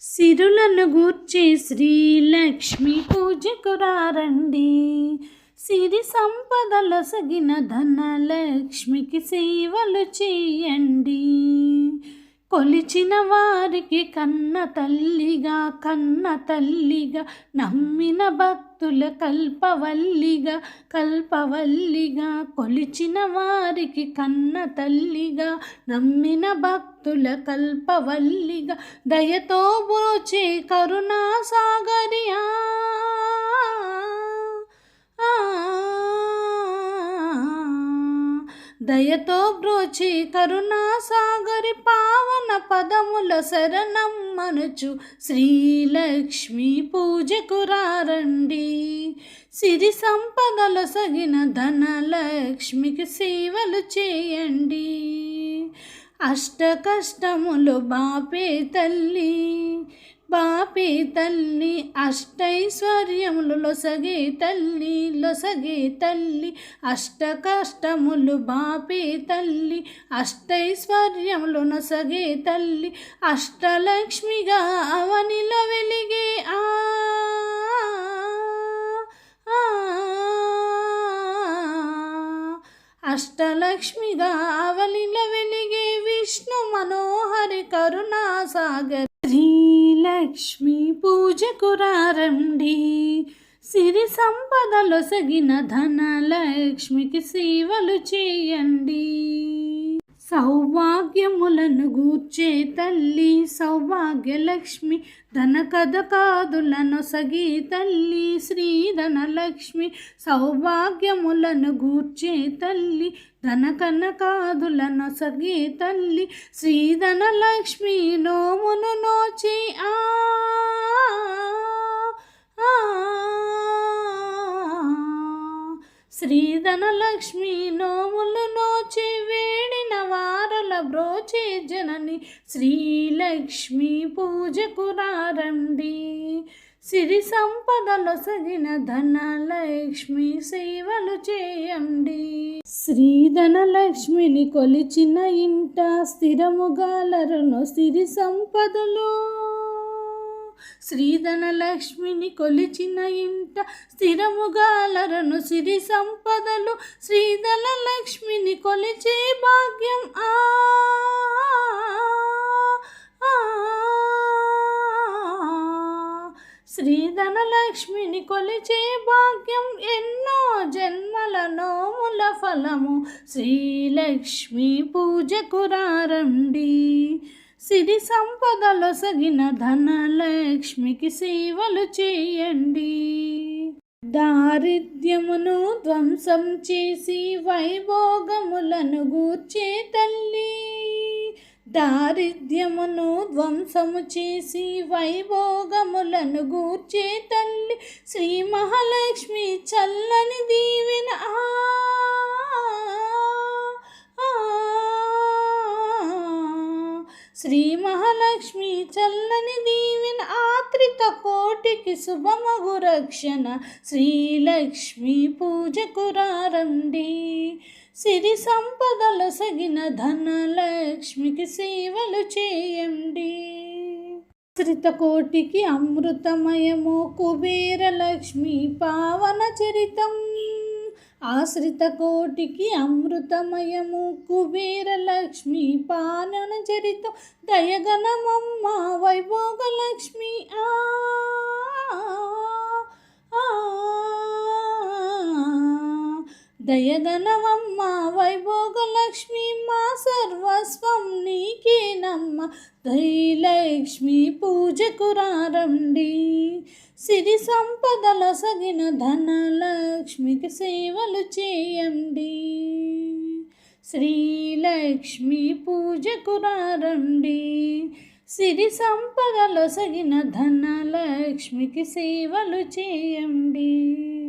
సిరులను గూర్చి శ్రీలక్ష్మి పూజకు రారండి సిరి సంపదల సగిన ధనలక్ష్మికి సేవలు చేయండి. కొలిచిన వారికి కన్న తల్లిగా కన్న తల్లిగా నమ్మిన భక్తుల కల్పవల్లిగా కల్పవల్లిగా కొలిచిన వారికి కన్న తల్లిగా నమ్మిన భక్తుల కల్పవల్లిగా దయతో బోచే కరుణా దయతో బ్రోచి కరుణా సాగరి పావన పదముల శరణం మనుచు శ్రీలక్ష్మి పూజకు రారండి. సిరి సంపదల సగిన ధనలక్ష్మికి సేవలు చేయండి. అష్ట కష్టములు బాపే తల్లి బాపే తల్లి అష్టైశ్వర్యములు లొసగే తల్లి లొసగే తల్లి అష్ట కష్టములు బాపే తల్లి అష్టైశ్వర్యములు నొసగి తల్లి అష్టలక్ష్మిగా అవనిలో వెలిగే ఆ ఆ, అష్టలక్ష్మిగా అవలిల వెలిగే విష్ణు మనోహరి కరుణా లక్ష్మీ పూజకు రండి సిరి సంపదలొసగిన ధనలక్ష్మికి సేవలు చేయండి. సౌభాగ్యములను గూర్చే తల్లి సౌభాగ్యలక్ష్మి ధన కథ కాదులను సగి తల్లి శ్రీధనలక్ష్మి సౌభాగ్యములను గూర్చే తల్లి ధన కనకాదులను సగి తల్లి శ్రీధనలక్ష్మి నోమును నోచి ఆ, శ్రీధనలక్ష్మి నోములు నోచి వేడిన వారల బ్రోచే జనని శ్రీలక్ష్మి పూజకు రారండి. సిరి సంపదలు సగిన ధనలక్ష్మి సేవలు చేయండి. శ్రీధనలక్ష్మిని కొలిచిన ఇంట స్థిరముగాలరును సిరి సంపదలు. శ్రీధనలక్ష్మిని కొలిచిన ఇంట స్థిరముగాలరను సిరి సంపదలు శ్రీధనలక్ష్మిని కొలిచే భాగ్యం. ఆ ఆ, శ్రీధనలక్ష్మిని కొలిచే భాగ్యం ఎన్నో జన్మల నోముల ఫలము. శ్రీలక్ష్మి పూజకురారండి సిరి సంపదలు సగిన ధనలక్ష్మికి సేవలు చేయండి. దారిద్ర్యమును ధ్వంసం చేసి వైభోగములను గూర్చే తల్లి. దారిద్ర్యమును ధ్వంసము చేసి వైభోగములను గూర్చే తల్లి. శ్రీ మహాలక్ష్మి చల్లని దీవెన ఆ, ఆ, శ్రీ మహాలక్ష్మి చల్లని దీవెన ఆత్రిత కోటికి శుభమగు రక్షణ. శ్రీలక్ష్మి పూజకు రండి సిరి సంపదలు సగిన ధనలక్ష్మికి సేవలు చేయండి. ఆశ్రిత కోటికి అమృతమయము కుబేర లక్ష్మి పావన చరితం ఆశ్రిత కోటికి అమృతమయము కుబేర లక్ష్మి పాలన చరితం దయగణమమ్మ వైభోగ లక్ష్మి ఆ ఆ, దయగణమమ్మ వైభోగ లక్ష్మి మా సర్వస్వం నీకేనమ్మ. దయలక్ష్మి పూజకు రారండి. సిరి సంపదల సగిన ధనలక్ష్మికి సేవలు చేయండి. శ్రీలక్ష్మి పూజకు రారండి. సిరి సంపదల సగిన ధనలక్ష్మికి సేవలు చేయండి.